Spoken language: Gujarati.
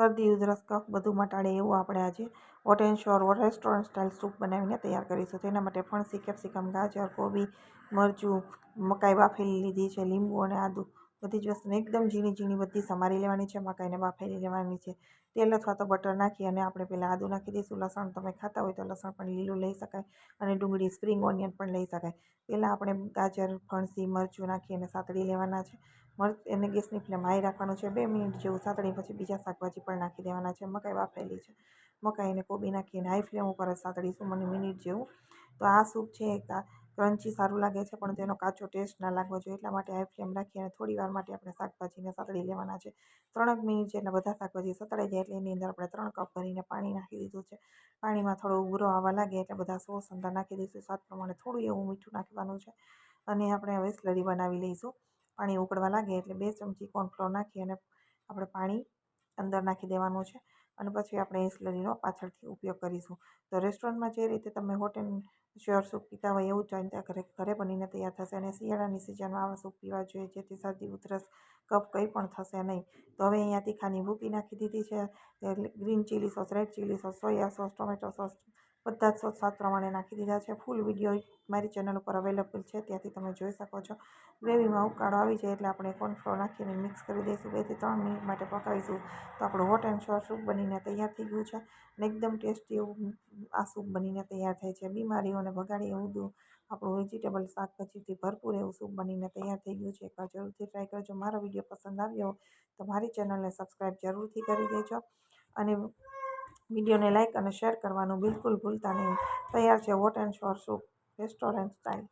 શરદી, ઉધરસ, કફ બધું મટાડે એવું આપણે આજે hot and sour restaurant style soup બનાવીને તૈયાર કરીશું તેના માટે ફણસી, કેપ્સિકમ, ગાજર, કોબી, મરચું, મકાઈ, બાફેલી લીધી છે, લીંબુ અને આદું. બધી જ વસ્તુને એકદમ ઝીણી ઝીણી બધી સમારી લેવાની છે, મકાઈને બાફેલી લેવાની છે. તેલ અથવા તો બટર નાખી અને આપણે પહેલાં આદું નાખી દઈશું. લસણ તમે ખાતા હોય તો લસણ પણ લીલું લઈ શકાય અને ડુંગળી, સ્પ્રિંગ ઓનિયન પણ લઈ શકાય. પહેલાં આપણે ગાજર, ફણસી, મરચું નાખી અને સાતળી લેવાના છે. મરચ એને ગેસની ફ્લેમ હાઈ રાખવાનું છે. બે મિનિટ જેવું સાતળી પછી બીજા શાકભાજી પણ નાખી દેવાના છે. મકાઈ બાફેલી છે. મકાઈ અને કોબી નાખીને હાઈ ફ્લેમ ઉપર જ સાતળીશું. મને મિનિટ જેવું. તો આ સૂપ છે ક્રન્ચી સારું લાગે છે, પણ તેનો કાચો ટેસ્ટ ના લાગવો જોઈએ. એટલા માટે હાઈ ફ્લેમ રાખી અને થોડી વાર માટે આપણે શાકભાજીને સતળી લેવાના છે. ત્રણેક મિનિટ જેટલા બધા શાકભાજી સતળાઈ જાય એટલે એની અંદર આપણે ત્રણ કપ ભરીને પાણી નાખી દીધું છે. પાણીમાં થોડો ઉભરો આવવા લાગે એટલે બધા સોસ અંદર નાખી દઈશું. સ્વાદ પ્રમાણે થોડું એવું મીઠું નાખવાનું છે. અને આપણે હવે સ્લરી બનાવી લઈશું. પાણી ઉકળવા લાગે એટલે બે ચમચી કોર્નફ્લોર નાખી અને આપણે પાણી અંદર નાખી દેવાનું છે. અને પછી આપણે એ સ્લરીનો પાછળથી ઉપયોગ કરીશું. તો રેસ્ટોરન્ટમાં જે રીતે તમે હોટ એન્ડ શ્યોર સૂપ પીતા હોય એવું જ ત્યાં ઘરે ઘરે બનીને તૈયાર થશે અને શિયાળાની સિઝનમાં આવા સૂપ પીવા જોઈએ, જેથી શરદી, ઉધરસ, કફ કંઈ પણ થશે નહીં. તો હવે અહીંયા તીખાની ભૂકી નાખી દીધી છે. Green chilli sauce red chilli sauce soya sauce tomato sauce બધા જ સ્વાદ પ્રમાણે નાખી દીધા છે. ફૂલ વીડિયો મારી ચેનલ ઉપર અવેલેબલ છે, ત્યાંથી તમે જોઈ શકો છો. ગ્રેવીમાં ઉકાળો આવી જાય એટલે આપણે કોર્નફ્લોર નાખીને મિક્સ કરી દઈશું. બેથી ત્રણ મિનિટ માટે પકાવીશું. તો આપણું હોટ એન્ડ શોર સૂપ બનીને તૈયાર થઈ ગયું છે અને એકદમ ટેસ્ટી એવું આ સૂપ બનીને તૈયાર થાય છે. બીમારીઓને ભગાડી એવું આપણું વેજીટેબલ શાકભાજીથી ભરપૂર એવું સૂપ બનીને તૈયાર થઈ ગયું છે. એકવાર જરૂરથી ટ્રાય કરજો. મારો વીડિયો પસંદ આવ્યો તો મારી ચેનલને સબસ્ક્રાઈબ જરૂરથી કરી દેજો. અને વિડીયોને લાઇક અને શેર કરવાનું બિલકુલ ભૂલતા નહીં. તૈયાર છે hot and sour soup restaurant style.